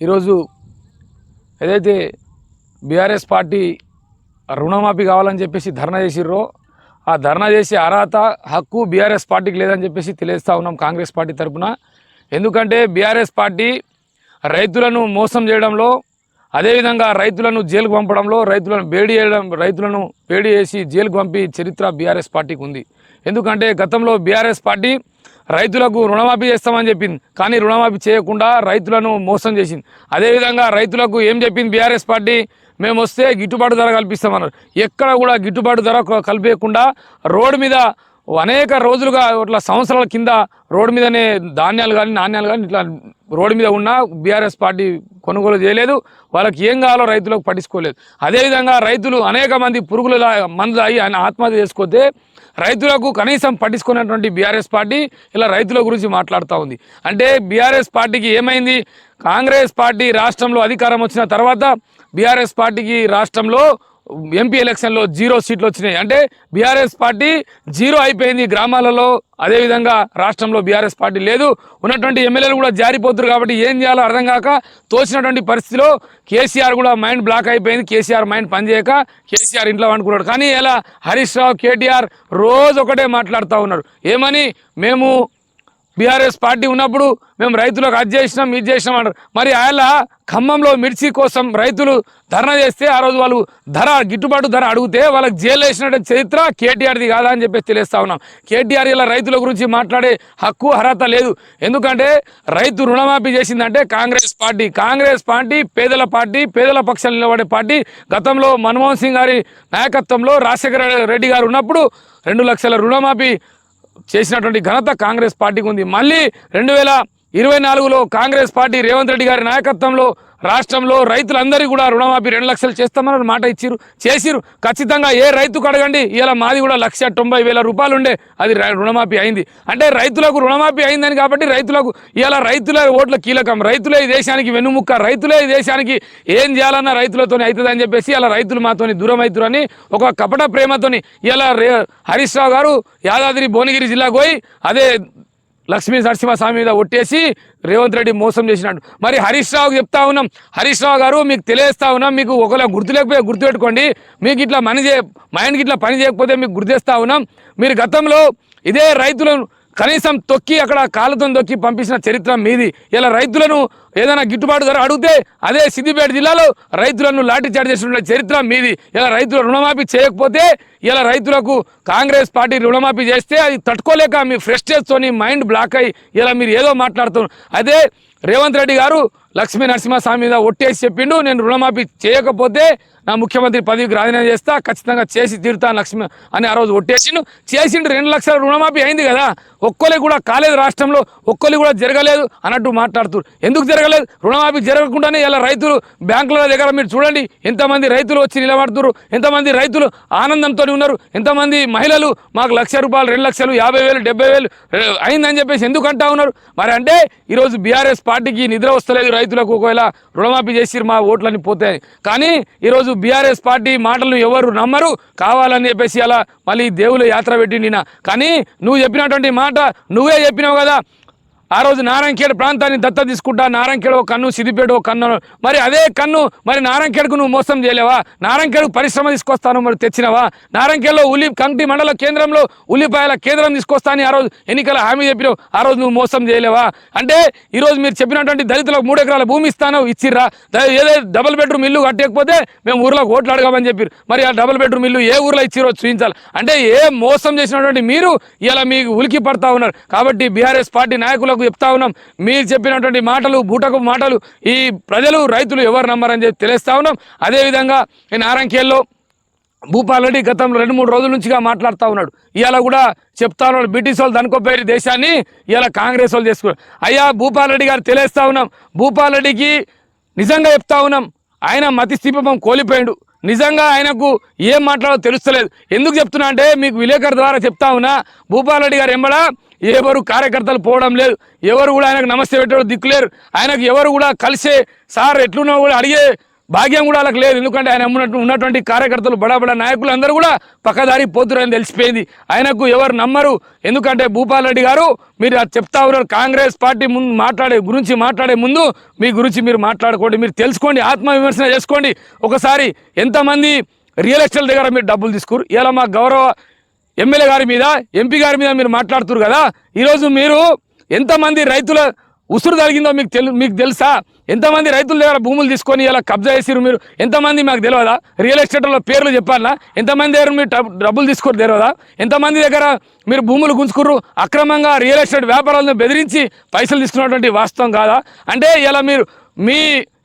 ఈరోజు ఏదైతే BRS party రుణమాఫీ కావాలని చెప్పేసి ధర్నా చేసిర్రో ఆ ధర్నా చేసే అర్హత హక్కు బీఆర్ఎస్ పార్టీకి లేదని చెప్పేసి తెలియజేస్తూ ఉన్నాం కాంగ్రెస్ పార్టీ తరఫున ఎందుకంటే బీఆర్ఎస్ పార్టీ రైతులను మోసం చేయడంలో అదేవిధంగా రైతులను జైలుకు పంపడంలో రైతులను వేడి చేయడం రైతులను వేడి చేసి జైలుకు పంపి చరిత్ర బీఆర్ఎస్ పార్టీకి ఉంది. ఎందుకంటే గతంలో బీఆర్ఎస్ పార్టీ రైతులకు రుణమాఫీ చేస్తామని చెప్పింది. కానీ రుణమాఫీ చేయకుండా రైతులను మోసం చేసింది. అదేవిధంగా రైతులకు ఏం చెప్పింది బీఆర్ఎస్ పార్టీ? మేము వస్తే గిట్టుబాటు ధర కల్పిస్తామన్నారు. ఎక్కడ కూడా గిట్టుబాటు ధర కల్పించకుండా రోడ్డు మీద అనేక రోజులుగా ఇట్లా సంవత్సరాల కింద రోడ్డు మీదనే ధాన్యాలు కానీ నాణ్యాలు కానీ ఇట్లా రోడ్డు మీద ఉన్న బీఆర్ఎస్ పార్టీ కొనుగోలు చేయలేదు. వాళ్ళకి ఏం కావాలో రైతులకు పట్టించుకోలేదు. అదేవిధంగా రైతులు అనేక మంది పురుగుల మందులు అయ్యి ఆయన ఆత్మహత్య చేసుకోతే రైతులకు కనీసం పట్టించుకున్నటువంటి బీఆర్ఎస్ పార్టీ ఇలా రైతుల గురించి మాట్లాడుతూ ఉంది. అంటే బీఆర్ఎస్ పార్టీకి ఏమైంది? కాంగ్రెస్ పార్టీ రాష్ట్రంలో అధికారం వచ్చిన తర్వాత బీఆర్ఎస్ పార్టీకి రాష్ట్రంలో ఎంపీ ఎలక్షన్లో జీరో సీట్లు వచ్చినాయి. అంటే బీఆర్ఎస్ పార్టీ జీరో అయిపోయింది గ్రామాలలో. అదేవిధంగా రాష్ట్రంలో బీఆర్ఎస్ పార్టీ లేదు. ఉన్నటువంటి ఎమ్మెల్యేలు కూడా జారిపోతున్నారు కాబట్టి ఏం చేయాలో అర్థం కాక తోచినటువంటి పరిస్థితిలో కేసీఆర్ కూడా మైండ్ బ్లాక్ అయిపోయింది. కేసీఆర్ మైండ్ పనిచేయక కేసీఆర్ ఇంట్లో అనుకున్నాడు కానీ ఇలా హరీష్ రావు కేటీఆర్ రోజు ఒకటే మాట్లాడుతూ ఉన్నారు. ఏమని? మేము బీఆర్ఎస్ పార్టీ ఉన్నప్పుడు మేము రైతులకు అది చేసినాం ఇది చేసినాం అంటారు మరి ఆయన ఖమ్మంలో మిర్చి కోసం రైతులు ధర్నా చేస్తే ఆ రోజు వాళ్ళు ధర గిట్టుబాటు ధర అడిగితే వాళ్ళకి జైలు వేసినట్టు చరిత్ర కేటీఆర్ది కాదా అని చెప్పేసి తెలియస్తా ఉన్నాం. కేటీఆర్ ఇలా రైతుల గురించి మాట్లాడే హక్కు అర్హత లేదు. ఎందుకంటే రైతు రుణమాఫీ చేసిందంటే కాంగ్రెస్ పార్టీ. కాంగ్రెస్ పార్టీ పేదల పార్టీ పేదల పక్షాలు నిలబడే పార్టీ. గతంలో మన్మోహన్ సింగ్ గారి నాయకత్వంలో రాజశేఖర రెడ్డి గారు ఉన్నప్పుడు రెండు లక్షల రుణమాఫీ చేసినటువంటి ఘనత కాంగ్రెస్ పార్టీకి ఉంది. మళ్ళీ రెండు వేల ఇరవై నాలుగులో కాంగ్రెస్ పార్టీ రేవంత్ రెడ్డి గారి నాయకత్వంలో రాష్ట్రంలో రైతులందరికీ కూడా రుణమాఫీ రెండు లక్షలు చేస్తామని మాట ఇచ్చిరు చేసిరు. ఖచ్చితంగా ఏ రైతుకు అడగండి ఇలా మాది కూడా లక్ష తొంభై వేల రూపాయలు ఉండే అది రుణమాఫీ అయింది. అంటే రైతులకు రుణమాఫీ అయిందని కాబట్టి రైతులకు ఇలా రైతుల ఓట్ల కీలకం. రైతులే ఈ దేశానికి వెన్నుముక్క రైతులే ఈ దేశానికి ఏం చేయాలన్నా రైతులతోనే అవుతుందని చెప్పేసి ఇలా రైతులు మాతోని దూరం అవుతురని ఒక కపట ప్రేమతోని ఇలా రే హరీష్ రావు గారు యాదాద్రి భువనగిరి జిల్లాకు పోయి అదే లక్ష్మీ నరసింహస్వామి మీద ఒట్టేసి రేవంత్ రెడ్డి మోసం చేసినాడు. మరి హరీష్ రావుకి చెప్తా ఉన్నాం. హరీష్ రావు గారు మీకు తెలియస్తా ఉన్నాం. మీకు ఒకవేళ గుర్తు లేకపోతే గుర్తుపెట్టుకోండి. మీకు ఇట్లా మని చే మైండ్కి ఇట్లా పని చేయకపోతే మీకు గుర్తిస్తా ఉన్నాం. మీరు గతంలో ఇదే రైతులను కనీసం తొక్కి అక్కడ కాళ్ళతో తొక్కి పంపించిన చరిత్ర మీది. ఇలా రైతులను ఏదైనా గిట్టుబాటు ధర అడిగితే అదే సిద్దిపేట జిల్లాలో రైతులను లాఠీ చార్జ్ చేసిన చరిత్ర మీది. ఇలా రైతుల రుణమాఫీ చేయకపోతే ఇలా రైతులకు కాంగ్రెస్ పార్టీ రుణమాఫీ చేస్తే అది తట్టుకోలేక మీ ఫ్రెస్టేజ్తోని మైండ్ బ్లాక్ అయ్యి ఇలా మీరు ఏదో మాట్లాడుతున్నారు. అదే రేవంత్ రెడ్డి గారు లక్ష్మీ నరసింహస్వామి మీద ఒట్టేసి చెప్పిండు నేను రుణమాఫీ చేయకపోతే నా ముఖ్యమంత్రి పదవికి రాజీనామా చేస్తా ఖచ్చితంగా చేసి తీరుతాను లక్ష్మి అని ఆ రోజు ఒట్టేసిండు. చేసిండు రెండు లక్షల రుణమాఫీ అయింది కదా ఒక్కరికి కూడా కాలేదు రాష్ట్రంలో ఒక్కరికి కూడా జరగలేదు అన్నట్టు మాట్లాడుతున్నారు. ఎందుకు జరగలేదు? రుణమాఫీ జరగకుండానే ఇలా రైతులు బ్యాంకుల దగ్గర మీరు చూడండి ఎంతమంది రైతులు వచ్చి నిలబడుతున్నారు ఎంతమంది రైతులు ఆనందంతో ఉన్నారు. ఎంతమంది మహిళలు మాకు లక్ష రూపాయలు రెండు లక్షలు యాభై వేలు డెబ్బై వేలు అయిందని చెప్పేసి ఎందుకు అంటా ఉన్నారు? మరి అంటే ఈరోజు బీఆర్ఎస్ పార్టీకి నిద్ర వస్తలేదు రైతులకు ఒకవేళ రుణమాఫీ చేసి మా ఓట్లని పోతాయి. కానీ ఈరోజు బీఆర్ఎస్ పార్టీ మాటలను ఎవరు నమ్మరు? కావాలని చెప్పేసి అలా మళ్ళీ దేవుల యాత్ర పెట్టిండిన కానీ నువ్వు చెప్పినటువంటి మాట నువ్వే చెప్పినావు కదా. ఆ రోజు నారాయణఖేడ్ ప్రాంతాన్ని దత్త తీసుకుంటా నారాయణఖేడ్ ఒక కన్ను సిద్దిపేట ఒక కన్ను. మరి అదే కన్ను మరి నారాయణఖేడ్కు నువ్వు మోసం చేయలేవా? నారాయణఖేడ్కు పరిశ్రమ తీసుకొస్తాను మరి తెచ్చినవా? నారాయణఖేడ్లో ఉల్లి కంటి మండల కేంద్రంలో ఉల్లిపాయల కేంద్రం తీసుకొస్తాను ఆ రోజు ఎన్నికల హామీ చెప్పినావు. ఆ రోజు నువ్వు మోసం చేయలేవా? అంటే ఈరోజు మీరు చెప్పినటువంటి దళితులకు మూడు ఎకరాల భూమి ఇస్తాను ఇచ్చిర్రా. ఏదో డబుల్ బెడ్రూమ్ ఇల్లు కట్టకపోతే మేము ఊర్లో ఓట్లు అడగామని చెప్పారు మరి ఆ డబుల్ బెడ్రూమ్ ఇల్లు ఏ ఊర్లో ఇచ్చిరో చూపించాలి. అంటే ఏ మోసం చేసినటువంటి మీరు ఇలా మీకు ఉలికి పడతా ఉన్నారు. కాబట్టి బీఆర్ఎస్ పార్టీ నాయకులకు చెప్తా ఉన్నాం. మీరు చెప్పినటువంటి మాటలు బూటకు మాటలు ఈ ప్రజలు రైతులు ఎవరు నమ్మరని చెప్పి తెలుస్తా ఉన్నాం. అదేవిధంగా ఈ నారాయణఖేల్లో భూపాల్ రెడ్డి గతంలో రెండు మూడు రోజుల నుంచిగా మాట్లాడుతూ ఉన్నాడు. ఇవాళ కూడా చెప్తా ఉన్నాడు బ్రిటిష్ వాళ్ళు దనుకోపోయారు దేశాన్ని ఇలా కాంగ్రెస్ వాళ్ళు చేసుకున్నారు. అయ్యా భూపాల్ రెడ్డి గారు తెలియస్తా ఉన్నాం. భూపాల్ రెడ్డికి నిజంగా చెప్తా ఉన్నాం. ఆయన మతిస్థిపం కోల్పోయాడు. నిజంగా ఆయనకు ఏం మాట్లాడో తెలుస్తలేదు. ఎందుకు చెప్తున్నా అంటే మీకు విలేకరు ద్వారా చెప్తా ఉన్నా భూపాలరెడ్డి గారు ఎంబడా ఎవరు కార్యకర్తలు పోవడం లేదు. ఎవరు కూడా ఆయనకు నమస్తే పెట్టడం దిక్కులేరు ఆయనకు ఎవరు కూడా కలిసే సార్ ఎట్లున్నావు కూడా అడిగే భాగ్యం కూడా వాళ్ళకి లేదు. ఎందుకంటే ఆయన ఉన్నట్టు ఉన్నటువంటి కార్యకర్తలు బడా బడా నాయకులు అందరూ కూడా పక్కదారి పోతురని తెలిసిపోయింది. ఆయనకు ఎవరు నమ్మరు. ఎందుకంటే భూపాల్ రెడ్డి గారు మీరు అది చెప్తా ఉన్నారు. కాంగ్రెస్ పార్టీ ముందు మాట్లాడే గురించి మాట్లాడే ముందు మీ గురించి మీరు మాట్లాడుకోండి. మీరు తెలుసుకోండి ఆత్మవిమర్శన చేసుకోండి. ఒకసారి ఎంతమంది రియల్ ఎస్టేట్ దగ్గర మీరు డబ్బులు తీసుకురు? ఇలా మా గౌరవ ఎమ్మెల్యే గారి మీద ఎంపీ గారి మీద మీరు మాట్లాడుతున్నారు కదా? ఈరోజు మీరు ఎంతమంది రైతుల ఉసురు తగిలిందో మీకు తెలు మీకు తెలుసా? ఎంతమంది రైతుల దగ్గర భూములు తీసుకొని ఇలా కబ్జా చేసిరు మీరు? ఎంతమంది మాకు తెలియదా రియల్ ఎస్టేట్లో పేర్లు చెప్పాలా? ఎంతమంది దగ్గర మీరు డబ్బులు తీసుకోరు తెలియదా ఎంతమంది దగ్గర మీరు భూములు గుంజుకుర్రు? అక్రమంగా రియల్ ఎస్టేట్ వ్యాపారాలను బెదిరించి పైసలు తీసుకున్నటువంటి వాస్తవం కాదా? అంటే ఇలా మీరు మీ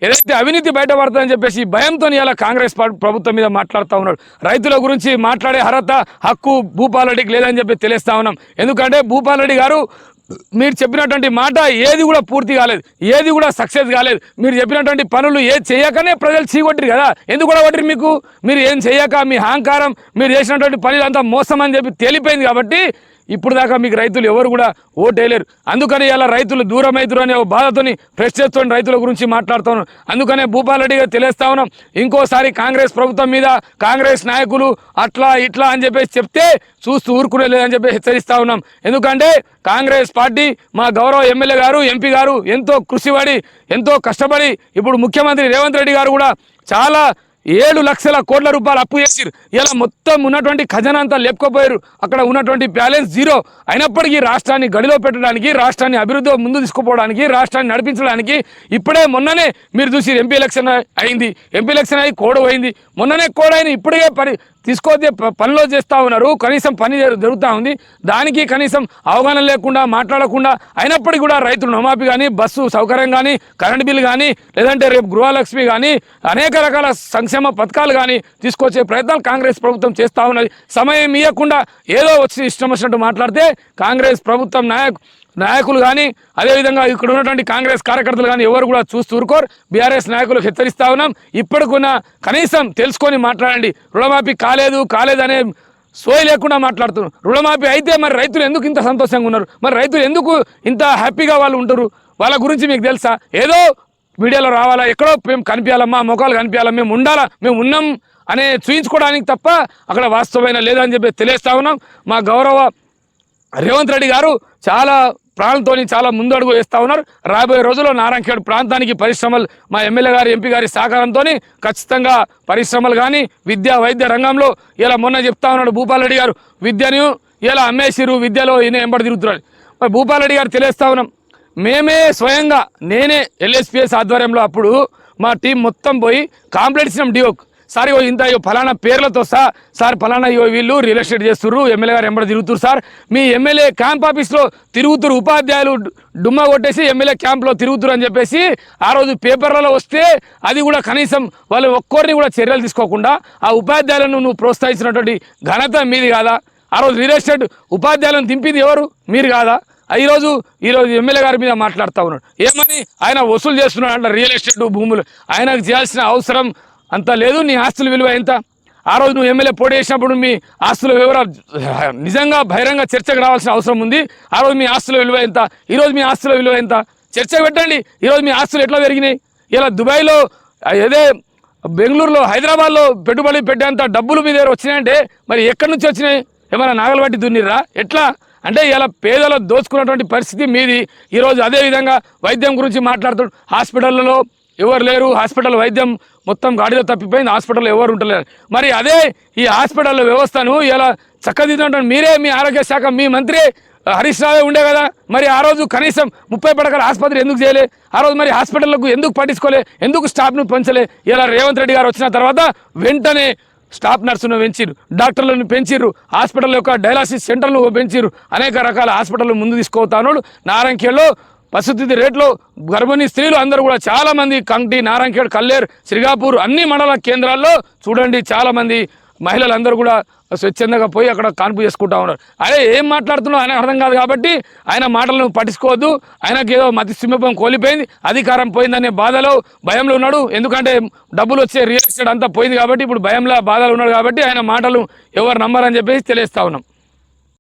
ఏదైతే అవినీతి బయటపడుతుందని చెప్పేసి భయంతో ఇలా కాంగ్రెస్ పార్టీ ప్రభుత్వం మీద మాట్లాడుతూ ఉన్నాడు. రైతుల గురించి మాట్లాడే అర్హత హక్కు భూపాలరెడ్డికి లేదని చెప్పి తెలియస్తా ఉన్నాం. ఎందుకంటే భూపాలరెడ్డి గారు మీరు చెప్పినటువంటి మాట ఏది కూడా పూర్తి కాలేదు ఏది కూడా సక్సెస్ కాలేదు. మీరు చెప్పినటువంటి పనులు ఏది చేయకనే ప్రజలు చీకొట్టిరు కదా. ఎందుకు కూడా కొట్టిరు మీకు? మీరు ఏం చేయక మీ అహంకారం మీరు చేసినటువంటి పనులు అంతా మోసం అని చెప్పి తేలిపోయింది కాబట్టి ఇప్పుడు దాకా మీకు రైతులు ఎవరు కూడా ఓటేయలేరు. అందుకని ఇలా రైతులు దూరం అవుతారు అనే ఒక బాధతోని ప్రెస్ చేస్తున్న రైతుల గురించి మాట్లాడుతాను అందుకనే భూపాలరెడ్డి గారు తెలియస్తా ఉన్నాం. ఇంకోసారి కాంగ్రెస్ ప్రభుత్వం మీద కాంగ్రెస్ నాయకులు అట్లా ఇట్లా అని చెప్పేసి చెప్తే చూస్తూ ఊరుకునే లేదని చెప్పి హెచ్చరిస్తా ఉన్నాం. ఎందుకంటే కాంగ్రెస్ పార్టీ మా గౌరవ ఎమ్మెల్యే గారు ఎంపీ గారు ఎంతో కృషిపడి ఎంతో కష్టపడి ఇప్పుడు ముఖ్యమంత్రి రేవంత్ రెడ్డి గారు కూడా చాలా ఏడు లక్షల కోట్ల రూపాయలు అప్పు చేసిరు ఇలా మొత్తం ఉన్నటువంటి ఖజానా అంతా లేపుకోపోయారు. అక్కడ ఉన్నటువంటి బ్యాలెన్స్ జీరో. అయినప్పటికీ రాష్ట్రాన్ని గడిలో పెట్టడానికి రాష్ట్రాన్ని అభివృద్ధి ముందు తీసుకుపోవడానికి రాష్ట్రాన్ని నడిపించడానికి ఇప్పుడే మొన్ననే మీరు చూసి ఎంపీ ఎలక్షన్ అయింది. ఎంపీ ఎలక్షన్ అయ్యి కోడ్ పోయింది. మొన్ననే కోడ్ అయిన ఇప్పుడే పరి తీసుకోతే ప- పనిలో చేస్తూ ఉన్నారు. కనీసం పని జరుగుతూ ఉంది. దానికి కనీసం అవగాహన లేకుండా మాట్లాడకుండా అయినప్పటికీ కూడా రైతులు నమాపి కానీ బస్సు సౌకర్యం కానీ కరెంట్ బిల్ కానీ లేదంటే రేపు గృహలక్ష్మి కానీ అనేక రకాల సంక్షేమ పథకాలు కానీ తీసుకొచ్చే ప్రయత్నాలు కాంగ్రెస్ ప్రభుత్వం చేస్తూ ఉన్నది. సమయం ఇవ్వకుండా ఏదో వచ్చి ఇష్టం వచ్చినట్టు మాట్లాడితే కాంగ్రెస్ ప్రభుత్వం నాయకు నాయకులు కానీ అదేవిధంగా ఇక్కడ ఉన్నటువంటి కాంగ్రెస్ కార్యకర్తలు కానీ ఎవరు కూడా చూస్తూ ఊరుకోరు. బీఆర్ఎస్ నాయకులు హెచ్చరిస్తా ఉన్నాం. ఇప్పటికున్న కనీసం తెలుసుకొని మాట్లాడండి. రుణమాఫీ కాలేదు కాలేదనే సోయి లేకుండా మాట్లాడుతున్నారు. రుణమాఫీ అయితే మరి రైతులు ఎందుకు ఇంత సంతోషంగా ఉన్నారు? మరి రైతులు ఎందుకు ఇంత హ్యాపీగా వాళ్ళు ఉంటారు? వాళ్ళ గురించి మీకు తెలుసా? ఏదో మీడియాలో రావాలా? ఎక్కడో మేము కనిపించాలమ్మా ముఖాలు కనిపించాలా? మేము ఉండాలా? మేము ఉన్నాం అనే చూయించుకోవడానికి తప్ప అక్కడ వాస్తవమైన లేదని చెప్పి తెలియస్తా ఉన్నాం. మా గౌరవ రేవంత్ రెడ్డి గారు చాలా ప్రాణంతోని చాలా ముందడుగు వేస్తూ ఉన్నారు. రాబోయే రోజుల్లో నారాయణఖేడ్ ప్రాంతానికి పరిశ్రమలు మా ఎమ్మెల్యే గారి ఎంపీ గారి సహకారంతో ఖచ్చితంగా పరిశ్రమలు కానీ విద్యా వైద్య రంగంలో ఇలా మొన్న చెప్తా ఉన్నాడు భూపాలరెడ్డి గారు. విద్యను ఇలా అమ్మేసిరు విద్యలో ఈయన ఎంబడి తిరుగుతున్నాడు. మరి భూపాలరెడ్డి గారు తెలియస్తా ఉన్నాం. మేమే స్వయంగా నేనే ఎల్ఎస్పిఎస్ ఆధ్వర్యంలో అప్పుడు మా టీం మొత్తం పోయి కాంప్లైంట్ ఇచ్చినాం డిఓక్ సార్ ఇగో ఇంత అయ్యో ఫలానా పేర్లతో సార్ సార్ ఫలానా ఇగో వీళ్ళు రియల్ ఎస్టేట్ చేస్తుర్రు ఎమ్మెల్యే గారు ఎంబడి తిరుగుతురు సార్. మీ ఎమ్మెల్యే క్యాంప్ ఆఫీస్లో తిరుగుతురు ఉపాధ్యాయులు డుమ్మా కొట్టేసి ఎమ్మెల్యే క్యాంప్లో తిరుగుతురు అని చెప్పేసి ఆ రోజు పేపర్లలో వస్తే అది కూడా కనీసం వాళ్ళు ఒక్కరిని కూడా చర్యలు తీసుకోకుండా ఆ ఉపాధ్యాయులను నువ్వు ప్రోత్సహించినటువంటి ఘనత మీది కాదా? ఆ రోజు రియల్ ఎస్టేట్ ఉపాధ్యాయులను దింపింది ఎవరు? మీరు కాదా? ఈరోజు ఈరోజు ఎమ్మెల్యే గారి మీద మాట్లాడుతూ ఉన్నాడు. ఏమని? ఆయన వసూలు చేస్తున్నాడు అంటే రియల్ ఎస్టేట్ భూములు. ఆయనకు చేయాల్సిన అవసరం అంత లేదు నీ ఆస్తుల విలువ ఎంత? ఆ రోజు నువ్వు ఎమ్మెల్యే పోటీ చేసినప్పుడు మీ ఆస్తుల వివరాలు నిజంగా బహిరంగ చర్చకు రావాల్సిన అవసరం ఉంది. ఆ రోజు మీ ఆస్తుల విలువ ఎంత? ఈరోజు మీ ఆస్తుల విలువ ఎంత? చర్చ పెట్టండి. ఈరోజు మీ ఆస్తులు ఎట్లా పెరిగినాయి? ఇలా దుబాయ్లో ఏదే బెంగళూరులో హైదరాబాద్లో పెట్టుబడి పెట్టేంత డబ్బులు మీ దగ్గర వచ్చినాయంటే మరి ఎక్కడి నుంచి వచ్చినాయి? ఏమైనా నాగలబట్టి దున్నిరా దున్నిర్రా? ఎట్లా? అంటే ఇలా పేదలు దోచుకున్నటువంటి పరిస్థితి మీది. ఈరోజు అదే విధంగా వైద్యం గురించి మాట్లాడుతు హాస్పిటల్లో ఎవరు లేరు హాస్పిటల్ వైద్యం మొత్తం గాడిలో తప్పిపోయింది హాస్పిటల్లో ఎవరు ఉంటలేరు మరి అదే ఈ హాస్పిటల్ వ్యవస్థను ఇలా చక్కదిద్దంటే మీరే మీ ఆరోగ్య శాఖ మీ మంత్రి హరీష్ రావే ఉండే కదా? మరి ఆ రోజు కనీసం ముప్పై పడకల ఆసుపత్రి ఎందుకు చేయలే? ఆ రోజు మరి హాస్పిటళ్ళకు ఎందుకు పట్టించుకోలే? ఎందుకు స్టాఫ్ను పెంచలే? ఇలా రేవంత్ రెడ్డి గారు వచ్చిన తర్వాత వెంటనే స్టాఫ్ నర్సును పెంచిరు డాక్టర్లను పెంచిర్రు హాస్పిటల్ యొక్క డయాలసిస్ సెంటర్లు పెంచిర్రు అనేక రకాల హాస్పిటల్ ముందు తీసుకుపోతాను నారాయణఖేడ్లో పరిస్థితి రేట్లో గర్భిణీ స్త్రీలు అందరూ కూడా చాలామంది కంటి నారాయణఖేడ్ కల్లేరు శ్రీగాపూర్ అన్ని మండల కేంద్రాల్లో చూడండి చాలామంది మహిళలందరూ కూడా స్వచ్ఛందంగా పోయి అక్కడ కాన్పు చేసుకుంటా ఉన్నారు. అదే ఏం మాట్లాడుతున్నావు? ఆయన అర్థం కాదు కాబట్టి ఆయన మాటలను పట్టించుకోవద్దు. ఆయనకి ఏదో మతి సింహపం కోల్పోయింది. అధికారం పోయిందనే బాధలో భయంలో ఉన్నాడు. ఎందుకంటే డబ్బులు వచ్చే రియల్ ఎస్టేట్ అంతా పోయింది కాబట్టి ఇప్పుడు భయంలో బాధలు ఉన్నాడు కాబట్టి ఆయన మాటలు ఎవరు నమ్మరని చెప్పేసి తెలియస్తా ఉన్నాం.